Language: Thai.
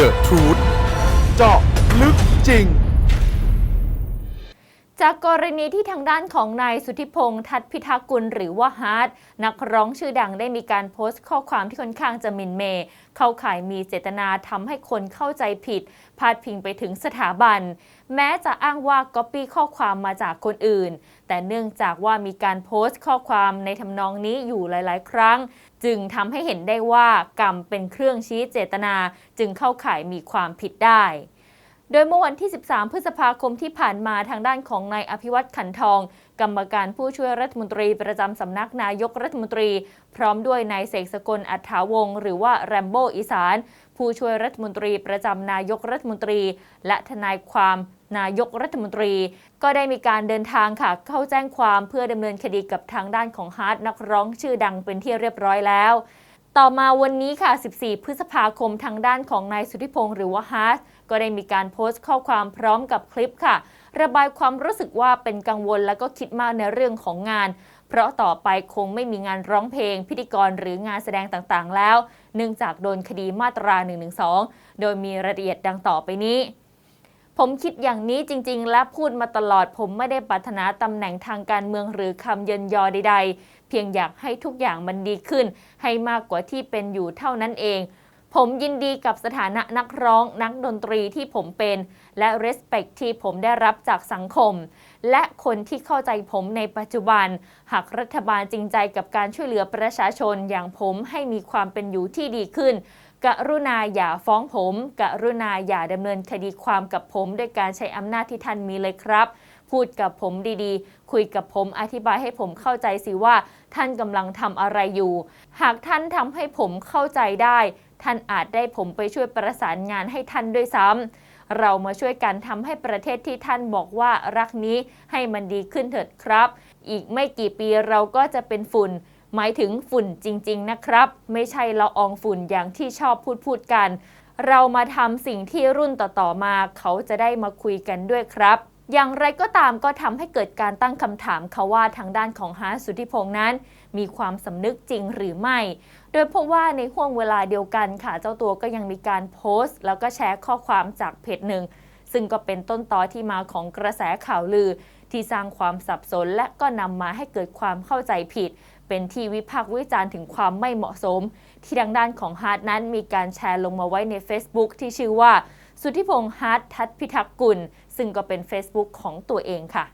The Truth เจาะลึกจริง จากกรณีที่ทางด้านของนายสุธิพงษ์ทัตพิทักษ์กุลหรือว่าฮาร์ดนักร้องชื่อดังได้มีการโพสต์ข้อความที่ค่อนข้างจะมินเมย์เข้าข่ายมีเจตนาทำให้คนเข้าใจผิด พาดพิงไปถึงสถาบัน แม้จะอ้างว่าก๊อปปี้ข้อความมาจากคนอื่น แต่เนื่องจากว่ามีการโพสต์ข้อความในทำนองนี้อยู่หลาย ๆ ครั้ง จึงทำให้เห็นได้ว่ากรรมเป็นเครื่องชี้เจตนา จึงเข้าข่ายมีความผิดได้ โดยเมื่อวันที่ 13 พฤษภาคมที่ผ่านมาทางด้านของนายอภิวัตขันทอง กรรมการผู้ช่วยรัฐมนตรีประจำสำนักนายกรัฐมนตรี พร้อมด้วยนายเสกสกลอัฏฐาวงศ์หรือว่าแรมโบ้อีสาน ผู้ช่วยรัฐมนตรีประจำนายกรัฐมนตรี และทนายความนายกรัฐมนตรี ก็ได้มีการเดินทางค่ะเข้าแจ้งความเพื่อดำเนินคดีกับทางด้านของฮาร์ดนักร้องชื่อดังเป็นที่เรียบร้อยแล้ว ต่อมาวันนี้ค่ะ 14 พฤษภาคมทางด้านของนายสุธิพงศ์หรือว่าฮาร์สก็ได้มีการโพสต์ข้อความพร้อมกับคลิปค่ะ ระบายความรู้สึกว่าเป็นกังวลและก็คิดมากในเรื่องของงาน เพราะต่อไปคงไม่มีงานร้องเพลง พิธีกรหรืองานแสดงต่างๆ แล้ว เนื่องจากโดนคดีมาตรา 112 โดยมีรายละเอียดดังต่อไปนี้ ผมคิดอย่างนี้จริง ๆ และพูดมาตลอดผมไม่ได้ปรารถนาตำแหน่งทางการเมืองหรือคำเยินยอใด ๆ เพียงอยากให้ทุกอย่างมันดีขึ้น ให้มากกว่าที่เป็นอยู่เท่านั้นเอง ผมยินดีกับสถานะนักร้องนักดนตรีที่ผมเป็น และ respect ที่ผมได้รับจากสังคม และคนที่เข้าใจผมในปัจจุบัน หากรัฐบาลจริงใจกับการช่วยเหลือประชาชนอย่างผมให้มีความเป็นอยู่ที่ดีขึ้น กรุณาอย่าฟ้องผม กรุณาอย่าดำเนินคดีความกับผมด้วยการใช้อำนาจที่ท่านมีเลยครับ พูดกับผมดีๆ คุยกับผมอธิบายให้ผมเข้าใจสิว่า ท่านกำลังทำอะไรอยู่ หากท่านทำให้ผมเข้าใจได้ ท่านอาจได้ผมไปช่วยประสานงานให้ท่านด้วยซ้ำเรามาช่วยกันทำให้ประเทศที่ท่านบอกว่ารักนี้ให้มันดีขึ้นเถิดครับ อีกไม่กี่ปีเราก็จะเป็นฝุ่นหมายถึงฝุ่นจริง ๆ นะครับ ไม่ใช่ละอองฝุ่นอย่างที่ชอบพูดพูดกัน เรามาทำสิ่งที่รุ่นต่อ ๆ มาเขาจะได้มาคุยกันด้วยครับ อย่างไรก็ตามก็ทำให้เกิดการตั้งคำถามค่ะว่าทางด้านของฮาร์ทสุทธิพงษ์นั้น มีความสำนึกจริงหรือไม่ โดยเพราะว่าในห่วงเวลาเดียวกันค่ะ เจ้าตัวก็ยังมีการโพสต์ แล้วก็แชร์ข้อความจากเพจหนึ่ง ซึ่งก็เป็นต้นตอที่มาของกระแสข่าวลือ ที่สร้างความสับสน และก็นำมาให้เกิดความเข้าใจผิด เป็นที่วิพากษ์วิจารณ์ถึงความไม่เหมาะสม ที่ทางด้านของฮาร์ดนั้นมีการแชร์ลงมาไว้ใน Facebook ที่ชื่อว่า สุทธิพงษ์ฮาร์ดทัตพิทักษ์กุล ซึ่งก็เป็น Facebook ของตัวเองค่ะ